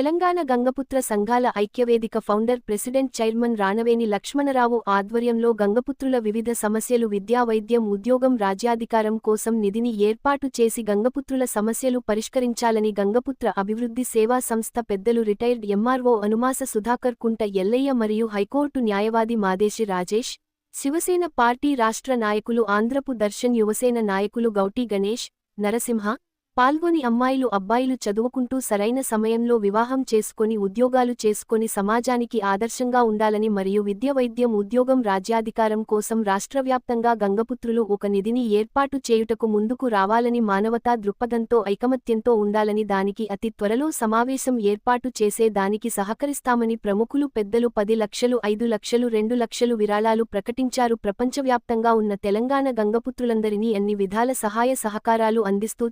తెలంగాణ గంగపుత్ర సంఘాల ఐక్యవేదిక founder president chairman Ranaveni Lakshmanarao ఆధ్వర్యంలో గంగపుత్రుల వివిధ సమస్యలు విద్యా వైద్యం ఉద్యోగం రాజ్యాధికారం కోసం నిధిని ఏర్పాటు చేసి గంగపుత్రుల సమస్యలు పరిష్కరించాలని గంగపుత్ర అభివృద్ధి సేవా సంస్థ పెద్దలు రిటైర్డ్ ఎంఆర్ఓ అనుమాస సుధాకర్ కుంట ఎల్లయ్య మరియు హైకోర్టు న్యాయవాది మాదేశి రాజేష్ శివసేన పార్టీ రాష్ట్ర నాయకులు ఆంధ్రపు దర్శన్ యువసేన నాయకులు గౌటి గణేష్ నరసింహ పాల్గొని అమ్మాయిలు అబ్బాయిలు చదువుకుంటూ సరైన సమయంలో వివాహం చేసుకొని ఉద్యోగాలు చేసుకొని సమాజానికి ఆదర్శంగా ఉండాలని మరియు విద్య వైద్యం ఉద్యోగం రాజ్యాధికారం కోసం రాష్ట్రవ్యాప్తంగా గంగపుత్రులు ఒక నిధిని ఏర్పాటు చేయుటకు ముందుకు రావాలని మానవతా దృక్పథంతో ఐకమత్యంతో ఉండాలని దానికి అతి త్వరలో సమావేశం ఏర్పాటు చేసే దానికి సహకరిస్తామని ప్రముఖులు పెద్దలు పది లక్షలు ఐదు లక్షలు రెండు లక్షలు విరాళాలు ప్రకటించారు. ప్రపంచవ్యాప్తంగా ఉన్న తెలంగాణ గంగపుత్రులందరినీ అన్ని విధాల సహాయ సహకారాలు అందిస్తూ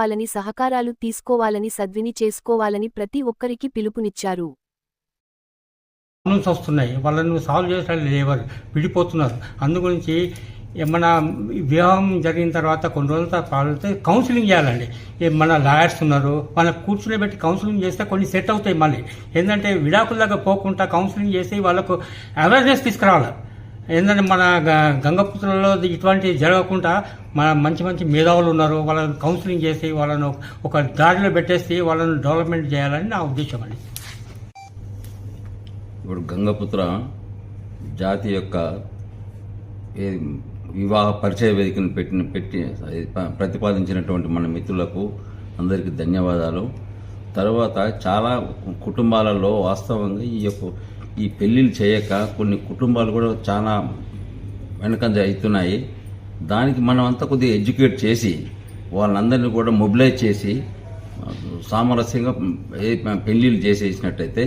చేసుకోవాలని సహకారాలు తీసుకోవాలని సద్విని చేసుకోవాలని ప్రతి ఒక్కరికి పిలుపునిచ్చారు. వస్తున్నాయి. వాళ్ళని సాల్వ్ చేసడం లేవరు. విడిపోతున్నారు. అందుగురించి ఏమన్నా వివాహం జరిగిన తర్వాత కొన్ని రోజుల తర్వాత కౌన్సిలింగ్ చేయాలండి. ఏ మన లాయర్స్ ఉన్నారు మన కూర్చుని పెట్టి కౌన్సిలింగ్ చేస్తే కొన్ని సెట్ అవుతాయి మళ్ళీ. ఏంటంటే విడాకుల్లాగా పోకుండా కౌన్సిలింగ్ చేసి వాళ్ళకు అవేర్నెస్ తీసుకురావాలి. ఏంటంటే మన గ- ఇటువంటి జరగకుండా మన మంచి మంచి మేధావులు ఉన్నారు. వాళ్ళని కౌన్సిలింగ్ చేసి వాళ్ళను ఒక దారిలో పెట్టేసి వాళ్ళని డెవలప్మెంట్ చేయాలని నా ఉద్దేశం అండి. ఇప్పుడు గంగపుత్ర జాతి యొక్క వివాహ పరిచయ వేదికను పెట్టిన పెట్టి ప్రతిపాదించినటువంటి మన మిత్రులకు అందరికీ ధన్యవాదాలు. తర్వాత చాలా కుటుంబాలలో వాస్తవంగా ఈ యొక్క ఈ పెళ్ళిళ్ళు చేయక కొన్ని కుటుంబాలు కూడా చాలా వెనకంజ అవుతున్నాయి. దానికి మనం అంతా కొద్దిగా ఎడ్యుకేట్ చేసి వాళ్ళందరినీ కూడా మొబిలైజ్ చేసి సామరస్యంగా పెళ్ళిళ్ళు పెళ్ళిళ్ళు చేసేసినట్టయితే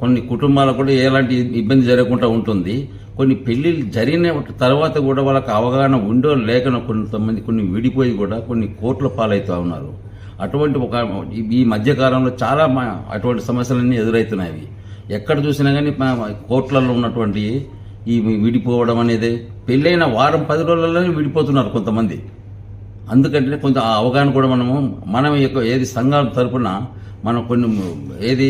కొన్ని కుటుంబాలకు కూడా ఎలాంటి ఇబ్బంది జరగకుండా ఉంటుంది. కొన్ని పెళ్ళిళ్ళు జరిగిన తర్వాత కూడా వాళ్ళకి అవగాహన ఉండో లేకనో కొంతమంది కొన్ని విడిపోయి కూడా కొన్ని కోట్ల పాలవుతూ ఉన్నారు. అటువంటి ఒక ఈ మధ్య కాలంలో చాలా అటువంటి సమస్యలన్నీ ఎదురవుతున్నాయి. ఎక్కడ చూసినా కానీ కోట్లలో ఉన్నటువంటి ఈ విడిపోవడం అనేది. పెళ్ళైన వారం పది రోజులలోనే విడిపోతున్నారు కొంతమంది. అందుకంటే కొంత అవగాహన కూడా మనము మనం యొక్క ఏది సంఘాల తరపున మనం కొన్ని ఏది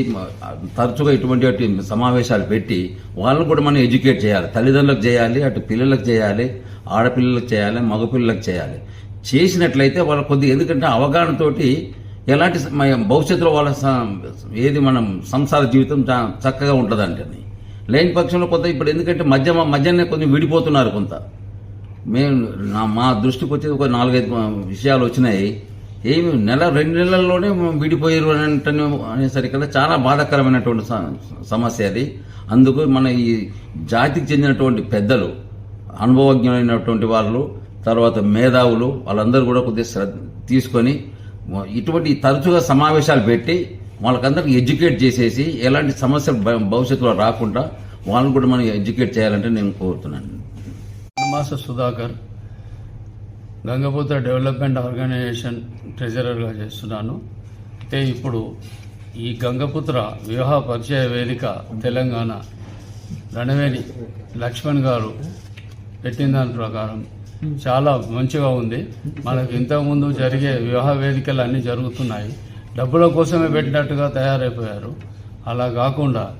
తరచుగా ఇటువంటి సమావేశాలు పెట్టి వాళ్ళని కూడా మనం ఎడ్యుకేట్ చేయాలి. తల్లిదండ్రులకు చేయాలి అటు పిల్లలకు చేయాలి ఆడపిల్లలకు చేయాలి మగపిల్లలకు చేయాలి. చేసినట్లయితే వాళ్ళ కొద్దిగా ఎందుకంటే అవగాహనతోటి ఎలాంటి భవిష్యత్తులో వాళ్ళ స- ఏది మనం సంసార జీవితం చా- చక్కగా ఉంటుందంటని లేని పక్షంలో కొంత ఇప్పుడు ఎందుకంటే మధ్య మధ్యనే కొంచెం విడిపోతున్నారు కొంత. మేము నా మా దృష్టికి వచ్చేది ఒక నాలుగైదు విషయాలు వచ్చినాయి. ఏమి నెల రెండు నెలల్లోనే విడిపోయారు అని అనేసరికల్లా చాలా బాధాకరమైనటువంటి సమస్య అది. అందుకు మన ఈ జాతికి చెందినటువంటి పెద్దలు అనుభవజ్ఞులైనటువంటి వాళ్ళు తర్వాత మేధావులు వాళ్ళందరూ కూడా కొద్దిగా శ్రద్ధ తీసుకొని ఇటువంటి తరచుగా సమావేశాలు పెట్టి వాళ్ళకందరికి ఎడ్యుకేట్ చేసేసి ఎలాంటి సమస్యలు భవిష్యత్తులో రాకుండా వాళ్ళని కూడా మనం ఎడ్యుకేట్ చేయాలంటే నేను కోరుతున్నాను. మాస సుధాకర్ గంగపుత్ర డెవలప్మెంట్ ఆర్గనైజేషన్ ట్రెజరర్గా చేస్తున్నాను. అయితే ఇప్పుడు ఈ గంగపుత్ర వివాహ పరిచయ వేదిక తెలంగాణ రణవేణి లక్ష్మణ్ గారు పెట్టిన దాని ప్రకారం చాలా మంచిగా ఉంది. మనకు ఇంతకుముందు జరిగే వివాహ వేదికలు అన్నీ జరుగుతున్నాయి. డబ్బుల కోసమే పెట్టినట్టుగా తయారైపోయారు. అలా కాకుండా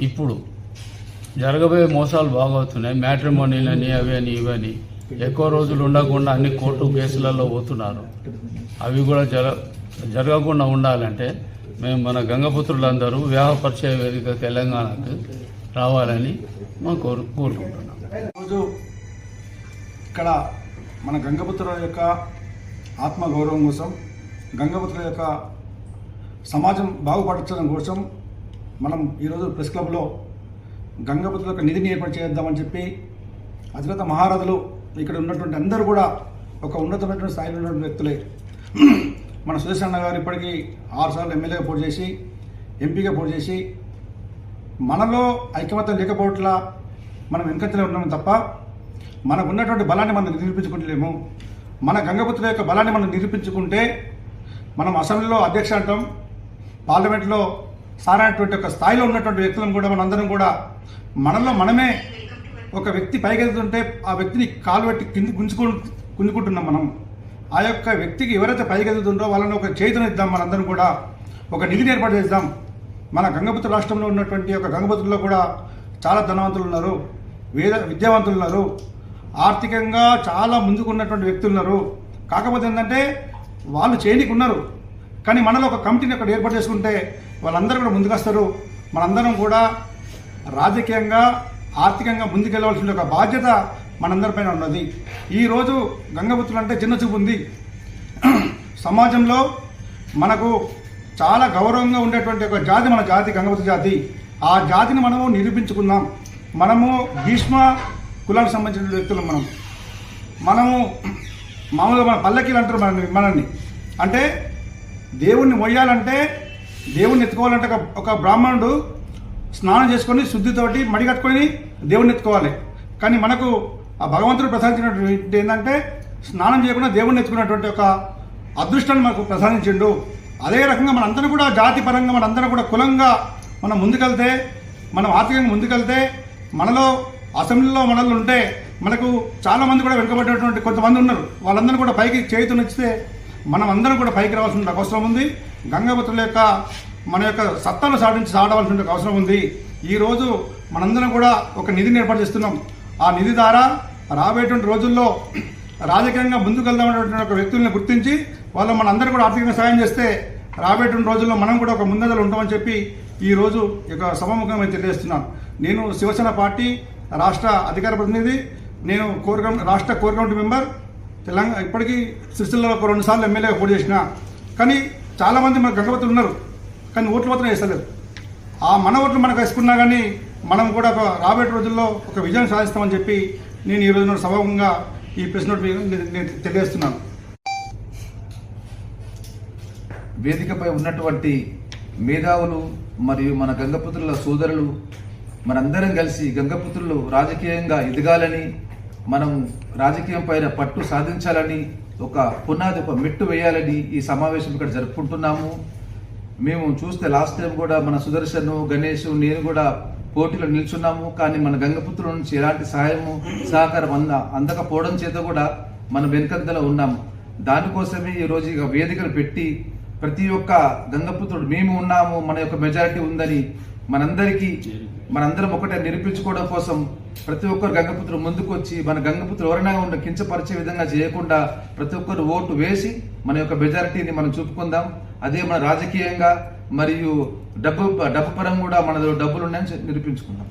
ఇప్పుడు జరగబోయే మోసాలు బాగవుతున్నాయి. మ్యాట్రిమోనీలని అవి అని ఇవని ఎక్కువ రోజులు ఉండకుండా అన్ని కోర్టు కేసులలో పోతున్నారు. అవి కూడా జర జరగకుండా ఉండాలంటే మేము మన గంగపుత్రులందరూ వివాహ పరిచయ వేదిక తెలంగాణకు రావాలని మా కోరు కోరుకుంటున్నాం. ఇక్కడ మన గంగపుత్రుల యొక్క ఆత్మగౌరవం కోసం గంగపుత్రుల యొక్క సమాజం బాగుపరచడం కోసం మనం ఈరోజు ప్రెస్ క్లబ్లో గంగపుత్రుల యొక్క నిధిని ఏర్పాటు చేద్దామని చెప్పి అతిరథ మహారథులు ఇక్కడ ఉన్నటువంటి అందరూ కూడా ఒక ఉన్నతమైనటువంటి స్థాయిలో ఉన్నటువంటి వ్యక్తులే. మన సురేష్ అన్న గారు ఇప్పటికీ ఆరు సార్లు ఎమ్మెల్యేగా పోటీ చేసి ఎంపీగా పోటీ చేసి మనలో ఐకమత్యం లేకపోవట్ల మనం వెనుకత్తలే ఉన్నాం తప్ప మనకు ఉన్నటువంటి బలాన్ని మనం నిరూపించుకుంటలేము. మన గంగపుత్రుల యొక్క బలాన్ని మనం నిరూపించుకుంటే మనం అసెంబ్లీలో అధ్యక్ష అంటాం పార్లమెంట్లో సారైనటువంటి ఒక స్థాయిలో ఉన్నటువంటి వ్యక్తులను కూడా మనందరం కూడా మనలో మనమే ఒక వ్యక్తి పైకెళ్తుంటే ఆ వ్యక్తిని కాలు పెట్టి కింది గుంజుకు గుంజుకుంటున్నాం మనం. ఆ యొక్క వ్యక్తికి ఎవరైతే పైకెళ్తుందో వాళ్ళని ఒక చేతునిద్దాం మనందరం కూడా. ఒక నిధిని ఏర్పాటు చేద్దాం. మన గంగపుత్ర రాష్ట్రంలో ఉన్నటువంటి ఒక గంగపుత్రుల్లో కూడా చాలా ధనవంతులు ఉన్నారు. వేద విద్యావంతులు ఉన్నారు. ఆర్థికంగా చాలా ముందుకున్నటువంటి వ్యక్తులు ఉన్నారు. కాకపోతే ఏంటంటే వాళ్ళు చేయనీకి ఉన్నారు కానీ మనలో ఒక కమిటీని అక్కడ ఏర్పాటు చేసుకుంటే వాళ్ళందరూ కూడా ముందుకొస్తారు. మనందరం కూడా రాజకీయంగా ఆర్థికంగా ముందుకెళ్ళవలసిన ఒక బాధ్యత మనందరిపైన ఉన్నది. ఈరోజు గంగపుత్రులు అంటే చిన్న చూపు ఉంది. సమాజంలో మనకు చాలా గౌరవంగా ఉండేటువంటి ఒక జాతి మన జాతి గంగవతి జాతి. ఆ జాతిని మనము నిరూపించుకుందాం. మనము భీష్మ కులానికి సంబంధించిన వ్యక్తులు మనం. మనము మామూలుగా మన పల్లకీలు అంటారు మనల్ని మనల్ని. అంటే దేవుణ్ణి మొయ్యాలంటే దేవుణ్ణి ఎత్తుకోవాలంటే ఒక ఒక బ్రాహ్మణుడు స్నానం చేసుకొని శుద్ధితోటి మడి కట్టుకొని దేవుణ్ణి ఎత్తుకోవాలి. కానీ మనకు ఆ భగవంతుడు ప్రసాదించినటువంటి ఏంటంటే స్నానం చేయకుండా దేవుణ్ణి ఎత్తుకున్నటువంటి ఒక అదృష్టాన్ని మనకు ప్రసాదించిండు. అదే రకంగా మనందరం కూడా జాతి పరంగా మనందరం కూడా కులంగా మనం ముందుకెళ్తే మనం ఆర్థికంగా ముందుకెళ్తే మనలో అసెంబ్లీలో మనల్ని ఉంటే మనకు చాలామంది కూడా వెనుకబడినటువంటి కొంతమంది ఉన్నారు. వాళ్ళందరూ కూడా పైకి చేతునిస్తే మనం అందరం కూడా పైకి రావాల్సిన అవసరం ఉంది. గంగాపుత్రుల యొక్క మన యొక్క సత్తాను సాధించి సాడవలసిన అవసరం ఉంది. ఈరోజు మనందరం కూడా ఒక నిధిని ఏర్పాటు చేస్తున్నాం. ఆ నిధి ద్వారా రాబోయేటువంటి రోజుల్లో రాజకీయంగా ముందుకెళ్దామనేటువంటి ఒక వ్యక్తుల్ని గుర్తించి వాళ్ళు మనందరూ కూడా ఆర్థికంగా సాయం చేస్తే రాబోయేటువంటి రోజుల్లో మనం కూడా ఒక ముందరలో ఉంటామని చెప్పి ఈ రోజు యొక్క సభాముఖంగా తెలియజేస్తున్నాను నేను శివసేన పార్టీ రాష్ట్ర అధికార ప్రతినిధి నేను కోర్ రాష్ట్ర కోర్ కమిటీ మెంబర్ తెలంగాణ ఇప్పటికీ సిరిసిల్లలో ఒక రెండు సార్లు ఎమ్మెల్యేగా పోటీ చేసిన. కానీ చాలామంది మన గంగవతులు ఉన్నారు. కానీ ఓట్లు మాత్రం వేస్తలేదు. ఆ మన ఓట్లు మనకు వేసుకున్నా కానీ మనం కూడా ఒక రాబోయే రోజుల్లో ఒక విజయం సాధిస్తామని చెప్పి నేను ఈ రోజున సభాముఖంగా ఈ ప్రెస్ నోట్ నేను- నేను తెలియజేస్తున్నాను. వేదికపై ఉన్నటువంటి మేధావులు మరియు మన గంగపుత్రుల సోదరులు మనందరం కలిసి గంగపుత్రులు రాజకీయంగా ఎదగాలని మనం రాజకీయం పైన పట్టు సాధించాలని ఒక పునాది ఒక మెట్టు వేయాలని ఈ సమావేశం ఇక్కడ జరుపుకుంటున్నాము. మేము చూస్తే లాస్ట్ టైం కూడా మన సుదర్శన్ గణేష్ నేను కూడా పోటీలో నిల్చున్నాము. కానీ మన గంగపుత్రుల నుంచి ఎలాంటి సహాయము సహకారం అంద అందకపోవడం చేత కూడా మనం వెనుకంతలో ఉన్నాము. దానికోసమే ఈరోజు ఇక వేదికలు పెట్టి ప్రతి ఒక్క గంగపుత్రుడు మేము ఉన్నాము మన యొక్క మెజారిటీ ఉందని మనందరికీ మనందరం ఒకటే నిరూపించుకోవడం కోసం ప్రతి ఒక్కరు గంగపుత్రుడు ముందుకు వచ్చి మన గంగపుత్రులు ఎవరైనా ఉండ కించపరిచే విధంగా చేయకుండా ప్రతి ఒక్కరు ఓటు వేసి మన యొక్క మెజారిటీని మనం చూపుకుందాం. అదే మన రాజకీయంగా మరియు డబ్బు డబ్బు పరంగా కూడా మన డబ్బులు ఉన్నాయని నిరూపించుకుందాం.